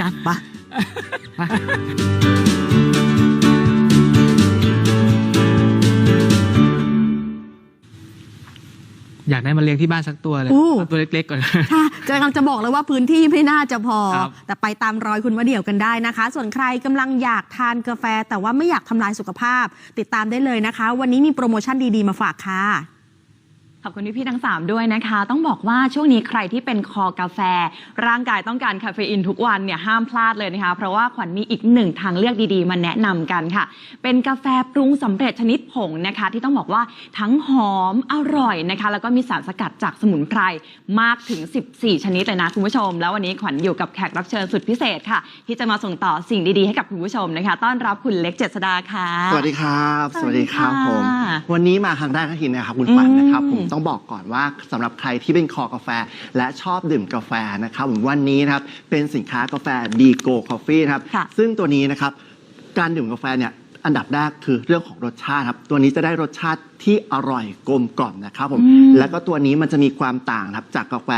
กันปะไปอยากได้มาเลี้ยงที่บ้านสักตัวเลยอู้เอาตัวเล็กๆก่อนค่ะจะกำลังจะบอกเลยว่าพื้นที่ไม่น่าจะพอครับแต่ไปตามรอยคุณว่าเดี่ยวกันได้นะคะ ส่วนใครกำลังอยากทานกาแฟ แต่ว่าไม่อยากทำลายสุขภาพ ติดตามได้เลยนะคะ วันนี้มีโปรโมชั่นดีๆมาฝากค่ะ ขอบคุณพี่ๆทั้ง 3 ด้วยนะคะ ต้องบอกว่าช่วงนี้ใครที่เป็นคอกาแฟ ร่างกายต้องการคาเฟอีนทุกวันเนี่ยห้ามพลาดเลยนะคะ เพราะว่าขวัญมีอีกหนึ่งทางเลือกดีๆ มาแนะนำกันค่ะ เป็นกาแฟปรุงสำเร็จชนิดผงนะคะ ที่ต้องบอกว่าทั้งหอมอร่อยนะคะ แล้วก็มีสารสกัดจากสมุนไพรมากถึง 14 ชนิดเลยนะคุณผู้ชม แล้ววันนี้ขวัญอยู่กับแขกรับเชิญสุดพิเศษค่ะ ที่จะมาส่งต่อสิ่งดีๆให้กับคุณผู้ชมนะคะ ต้อนรับคุณเล็กเจษดาค่ะ สวัสดีครับ สวัสดีค่ะผม วันนี้มาครั้งแรกก็ทีนะครับคุณปันนะครับผมต้องบอกก่อนว่าสำหรับใครที่เป็นคอกาแฟ และชอบดื่มกาแฟนะครับผมวันนี้นะครับเป็นสินค้ากาแฟดีโกคอฟฟี่นะครับค่ะซึ่งตัวนี้นะครับการดื่มกาแฟเนี่ยอันดับแรกคือเรื่องของรสชาติครับ ตัวนี้จะได้รสชาติที่อร่อยกลมกล่อมนะครับผมอืมแล้วก็ตัวนี้มันจะมีความต่างนะครับจากกาแฟ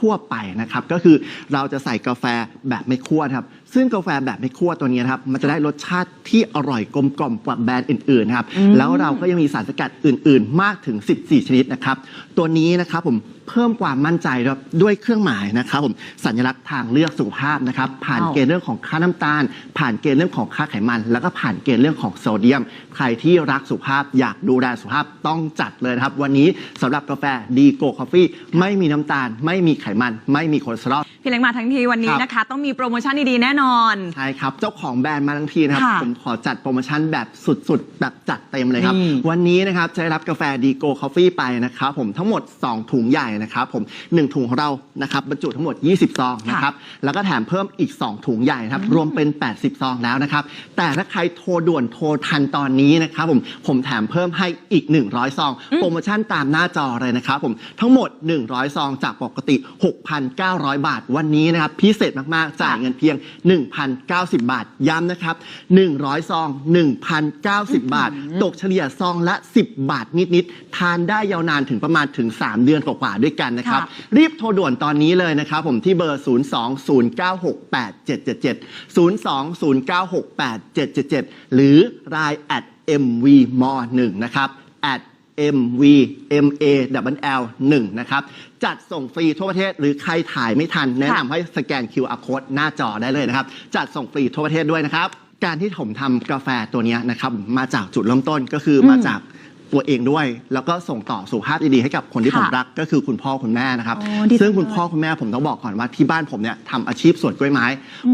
ทั่ว ๆ ไปนะครับ ก็คือเราจะใส่กาแฟแบบไม่คั่วนะครับ ซึ่งกาแฟแบบไม่คั่วตัวนี้นะครับมันจะได้รสชาติที่อร่อยกลมกล่อมกว่าแบรนด์อื่นๆนะครับอืมแล้วเราก็ยังมีสารสกัดอื่น ๆ มากถึง 14 ชนิดนะครับ ตัวนี้นะครับผมเพิ่มความมั่นใจครับด้วยเครื่องหมายนะครับผมสัญลักษณ์ทางเลือกสุขภาพนะครับ ผ่านอ้าวเกณฑ์เรื่องของค่าน้ำตาล ผ่านเกณฑ์เรื่องของค่าไขมัน แล้วก็ผ่านเกณฑ์เรื่องของโซเดียม ใครที่รักสุขภาพอยากดูแลสุขภาพต้องจัดเลยนะครับ วันนี้สำหรับกาแฟดีโกคอฟฟี่ไม่มีน้ำตาล ไม่มีไขมัน ไม่มีคอเลสเตอรอลพี่เล็กมาทั้งทีวันนี้ครับนะคะ ต้องมีโปรโมชั่นดีๆแน่นอน ใช่ครับ เจ้าของแบรนด์มาทั้งทีนะครับ ค่ะผมขอจัดโปรโมชั่นแบบสุดๆ แบบจัดเต็มเลยครับ นี่ วันนี้นะครับจะได้รับกาแฟดีโกคอฟฟี่ไปนะครับผมทั้งหมด 2 ถุงใหญ่นะครับผม 1 ถุงของเรานะครับบรรจุทั้งหมด 20 ซองนะครับ แล้วก็แถมเพิ่มอีก 2 ถุงใหญ่นะครับ รวมเป็น 80 ซองแล้วนะครับ แต่ถ้าใครโทรด่วนโทรทันตอนนี้นะครับผมผมแถมเพิ่มให้อีก 100 ซอง โปรโมชั่นตามหน้าจอเลยนะครับผมทั้งหมด 100 ซองจากปกติ 6,900 บาท วันนี้นะครับพิเศษมากๆจ่ายเงินเพียง1,090 บาท ย้ำนะครับ 100 ซอง 1,090 บาท ตกเฉลี่ยซองละ 10 บาทนิด ๆ ทานได้ยาวนานถึงประมาณถึง 3 เดือนกว่า ๆ ด้วยกันนะครับค่ะรีบโทรด่วนตอนนี้เลยนะครับ ผมที่เบอร์ 020968777หรือ line at mvm1 นะครับ at mvma l 1นะครับ จัดส่งฟรีทั่วประเทศ หรือใครถ่ายไม่ทัน แนะนำให้สแกน QR code หน้าจอได้เลยนะครับ จัดส่งฟรีทั่วประเทศด้วยนะครับ การที่ผมทำกาแฟตัวเนี้ยนะครับ มาจากจุดเริ่มต้นก็คืออมมาจากตัวเองด้วย แล้วก็ส่งต่อสุขภาพดีๆให้กับคนที่ค่ะผมรักก็คือคุณพ่อคุณแม่นะครับอ๋อดีจังซึ่งคุณเลยพ่อคุณแม่ผมต้องบอกก่อนว่าที่บ้านผมเนี่ยทำอาชีพสวนกล้วยไม้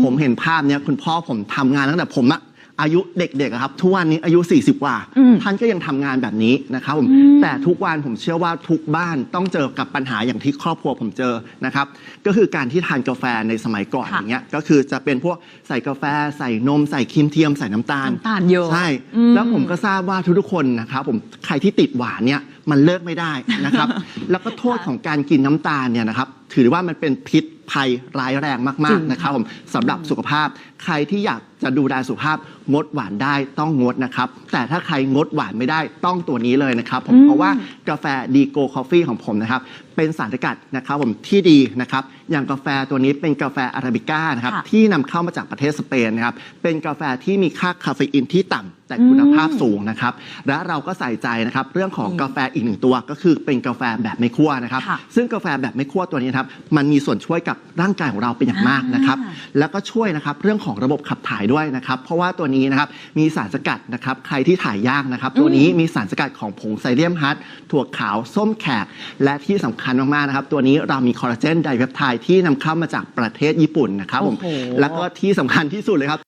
ผมเห็นภาพเนี้ยคุณพ่อผมทำงานตั้งแต่ผมอะ อายุเด็กๆอะครับ ทุกวันนี้อายุ 40 กว่า อืมท่านก็ยังทำงานแบบนี้นะครับผมอืมแต่ทุกวันผมเชื่อว่าทุกบ้านต้องเจอกับปัญหาอย่างที่ครอบครัวผมเจอนะครับก็คือการที่ทานกาแฟในสมัยก่อนค่ะอย่างเงี้ยก็คือจะเป็นพวกใส่กาแฟ ใส่นม ใส่ครีมเทียมใส่น้ำตาลน้ำตาลเยอะใช่อืม แล้วผมก็ทราบว่าทุกๆคนนะครับผมใครที่ติดหวานเนี่ยมันเลิกไม่ได้นะครับ แล้วก็โทษของการกินน้ำตาลเนี่ยนะครับถือว่ามันเป็นพิษภัยร้ายแรงมากๆนะครับผมสำหรับสุขภาพ ใครที่อยากจะดูแลสุขภาพงดหวานได้ต้องงดนะครับ แต่ถ้าใครงดหวานไม่ได้ต้องตัวนี้เลยนะครับผมอืมเพราะว่ากาแฟดีโกคอฟฟี่ของผมนะครับ เป็นสารสกัดนะครับผมที่ดีนะครับอย่างกาแฟตัวนี้เป็นกาแฟอาราบิก้านะครับค่ะที่นำเข้ามาจากประเทศสเปนนะครับเป็นกาแฟที่มีค่าคาเฟอีนที่ต่ำแต่คุณภาพสูงนะครับและเราก็ใส่ใจนะครับเรื่องของกาแฟอีกหนึ่งตัวก็คือเป็นกาแฟแบบไม่คั่วนะครับ ค่ะ ซึ่งกาแฟแบบไม่คั่วตัวนี้นะครับมันมีส่วนช่วยกับร่างกายของเราเป็นอย่างมากนะครับอ่าแล้วก็ช่วยนะครับเรื่องของระบบขับถ่ายด้วยนะครับ เพราะว่าตัวนี้นะครับมีสารสกัดนะครับใครที่ถ่ายยากนะครับ ตัวนี้มีสารสกัดของผงไซเลียมฮัตถั่วขาวส้มแขก และที่สำคัญมากๆนะครับ ตัวนี้เรามีคอลลาเจนไดเปปไทด์ที่นำเข้ามาจากประเทศญี่ปุ่นนะครับผมโอ้โหแล้วก็ที่สำคัญที่สุดเลยครับ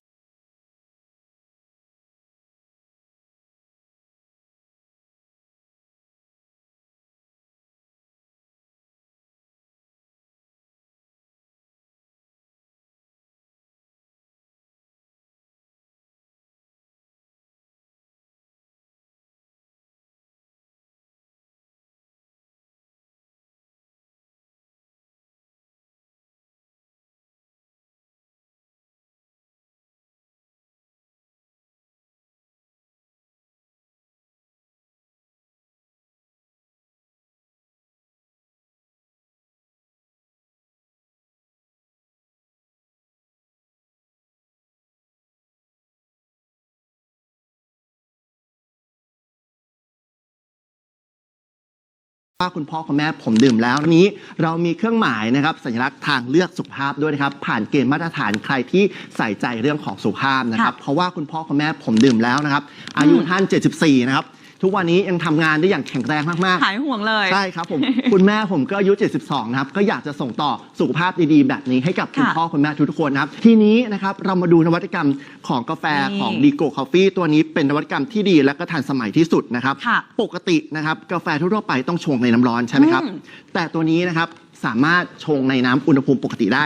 ว่าคุณพ่อคุณแม่ผมดื่มแล้วนนี้ เรามีเครื่องหมายนะครับสัญลักษณ์ทางเลือกสุขภาพด้วยนะครับ ผ่านเกณฑ์มาตรฐานใครที่ใส่ใจเรื่องของสุขภาพนะครับ เพราะว่าคุณพ่อคุณแม่ผมดื่มแล้วนะครับ อายุท่าน 74 นะครับ ทุกวันนี้ยังทำงานได้อย่างแข็งแรงมากๆ หายห่วงเลย ใช่ครับผม คุณแม่ผมก็อายุ 72 นะครับ ก็อยากจะส่งต่อสุขภาพดีๆ แบบนี้ให้กับคุณค่ะพ่อคุณแม่ทุกๆคนนะครับ ทีนี้นะครับเรามาดูนวัตกรรมของกาแฟนี่ของดีโกคอฟฟี่ตัวนี้เป็นนวัตกรรมที่ดีและก็ทันสมัยที่สุดนะครับ ค่ะปกตินะครับกาแฟทั่วๆไปต้องชงในน้ำร้อนใช่ไหมครับ อืมแต่ตัวนี้นะครับสามารถชงในน้ำอุณหภูมิปกติได้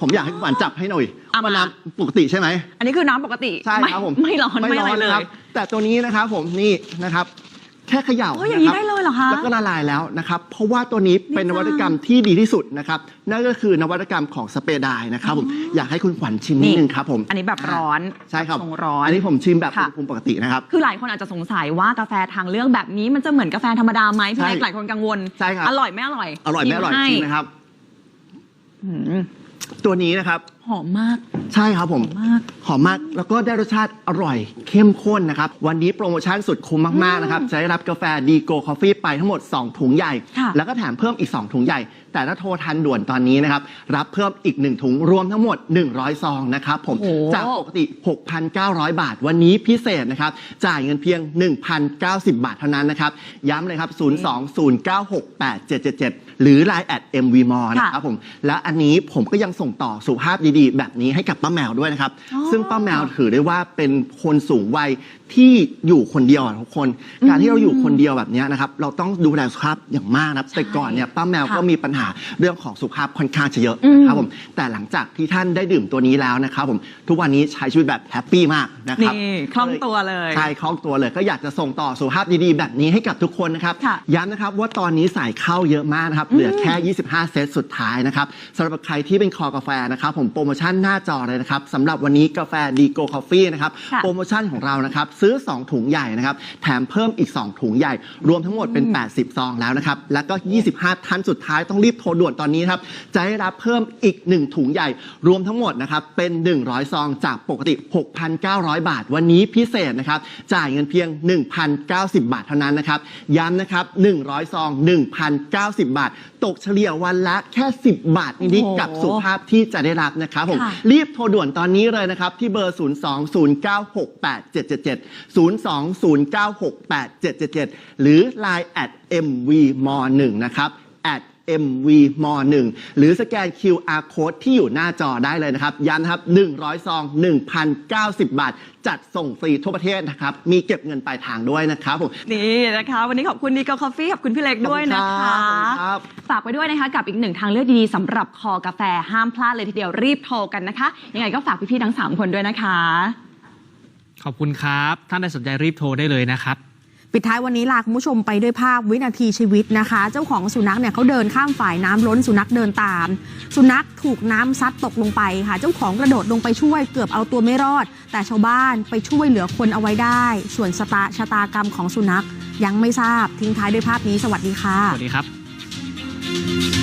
ผมอยากให้คุณหวานจับให้หน่อยเอามา ว่าน้ำปกติใช่ไหม อันนี้คือน้ำปกติใช่ครับผมไไม่ร้อนไม่อะไรเลครัยบแต่ตัวนี้นะครับผมนี่นะครับ แค่เขย่าโอ้ยอย่างนี้ะครับได้เลยเหรอคะแล้วก็ละลายแล้วนะครับ เพราะว่าตัวนี้เป็นนี่นจ้าวัตกรรมที่ดีที่สุดนะครับ นั่นก็คือนวัตกรรมของสเปรดายนะครับผมอยากให้คุณขวัญชิมนิดนึงครับผมอันนี้แบบร้อนใช่ครับชงร้อน อันนี้ผมชิมแบบอุค่ะ ณหภูมิปกตินะครับ คือหลายคนอาจจะสงสัยว่ากาแฟทางเลือกแบบนี้มันจะเหมือนกาแฟธรรมดาไหมพี่ใช่เล็กหลายคนกังวลใช่ครับ อร่อยไม่อร่อยอร่อยไม่อร่อยให้จริงนะครับ อืม ตัวนี้นะครับ อมมาก ใช่ครับผมมากหอมมากแล้วก็ได้รสชาติอร่อยเข้มข้นนะครับ วันนี้โปรโมชั่นสุดคุ้มมากๆนะครับจะได้รับกาแฟดีโกคอฟฟี่ไปทั้งหมด 2 ถุงใหญ่ ค่ะ แล้วก็แถมเพิ่มอีก 2 ถุงใหญ่ แต่ถ้าโทรทันด่วนตอนนี้นะครับ รับเพิ่มอีก 1 ถุงรวมทั้งหมด 100 ซองนะครับผมโอ้โห จากปกติ 6,900 บาท วันนี้พิเศษนะครับ จ่ายเงินเพียง 1,090 บาทเท่านั้นนะครับ ย้ำเลยครับ 020968777 หรือ Line แอด MVM นะครับผมและอันนี้ผมก็ยังส่งต่อสุขภาพดีๆแบบนี้ให้กับป้าแมวด้วยนะครับอ๋อซึ่งป้าแมวถือได้ว่าเป็นคนสูงวัยที่อยู่คนเดียวอะทุกคน การที่เราอยู่คนเดียวแบบเนี้ยนะครับ เราต้องดูแลสุขภาพอย่างมากนะครับแต่ก่อนเนี่ยป้าแมวก็ค่ะมีปัญหาเรื่องของสุขภาพค่อนข้างจะเยอะอืมครับผมแต่หลังจากที่ท่านได้ดื่มตัวนี้แล้วนะครับผมทุกวันนี้ใช้ชีวิตแบบแฮปปี้มากนะครับ นี่คล่องตัวเลย ใช่คล่องตัวเลยก็อยากจะส่งต่อสุขภาพดีๆ แบบนี้ให้กับทุกคนนะครับ ค่ะย้ำนะครับว่าตอนนี้สายเข้าเยอะมากนะครับ เหลือแค่ 25 เซตสุดท้ายนะครับสำหรับใครที่เป็นคอกาแฟนะครับ ผมโปรโมชั่นหน้าจอเลยนะครับสำหรับวันนี้กาแฟดีโกคอฟฟี่นะครับค่ะ โปรโมชั่นของเรานะครับซื้อ 2 ถุงใหญ่นะครับแถมเพิ่มอีก 2 ถุงใหญ่ รวมทั้งหมดเป็น 80 ซองแล้วนะครับแล้วก็ 25 ท่านสุดท้ายต้องรีบโทรด่วนตอนนี้นะครับจะได้รับเพิ่มอีก 1 ถุงใหญ่ รวมทั้งหมดนะครับเป็น 100 ซองจากปกติ 6,900 บาท วันนี้พิเศษนะครับจ่ายเงินเพียง 1,090 บาทเท่านั้นนะครับย้ำนะครับ100 ซอง 1,090 บาท ตกเฉลี่ยวันละแค่ 10 บาทนิดโอ้โหๆกับสุขภาพที่จะได้รับนะครับผมค่ะรีบโทรด่วนตอนนี้เลยนะครับ ที่เบอร์ 020968777 020968777 หรือ Line at mvm1 นะครับ at mvm1 หรือสแกน QR code ที่อยู่หน้าจอได้เลยนะครับ ย้ำนะครับ 100 ซอง 1,090 บาท จัดส่งฟรีทั่วประเทศนะครับ มีเก็บเงินปลายทางด้วยนะครับผม นี่นะคะ วันนี้ขอบคุณดีก o คอฟฟี่ขอบคุณพี่เล็กด้วยนะขคะอบคุณครับ ฝากไปด้วยนะคะ กับอีกหนึ่งทางเลือกดีๆสำหรับคอกาแฟห้ามพลาดเลยทีเดียวรีบโทรกันนะคะ ยังไงก็ฝากพี่ๆทั้ง 3 คนด้วยนะคะ ขอบคุณครับ ท่านใดสนใจรีบโทรได้เลยนะครับ ปิดท้ายวันนี้ลาคุณผู้ชมไปด้วยภาพวินาทีชีวิตนะคะ เจ้าของสุนัขเนี่ยเขาเดินข้ามฝ่ายน้ำล้นสุนัขเดินตาม สุนัขถูกน้ำซัดตกลงไปค่ะ เจ้าของกระโดดลงไปช่วยเกือบเอาตัวไม่รอด แต่ชาวบ้านไปช่วยเหลือคนเอาไว้ได้ ส่วนสตาชะตากรรมของสุนัขยังไม่ทราบทิ้งท้ายด้วยภาพนี้สวัสดีค่ะสวัสดีครับ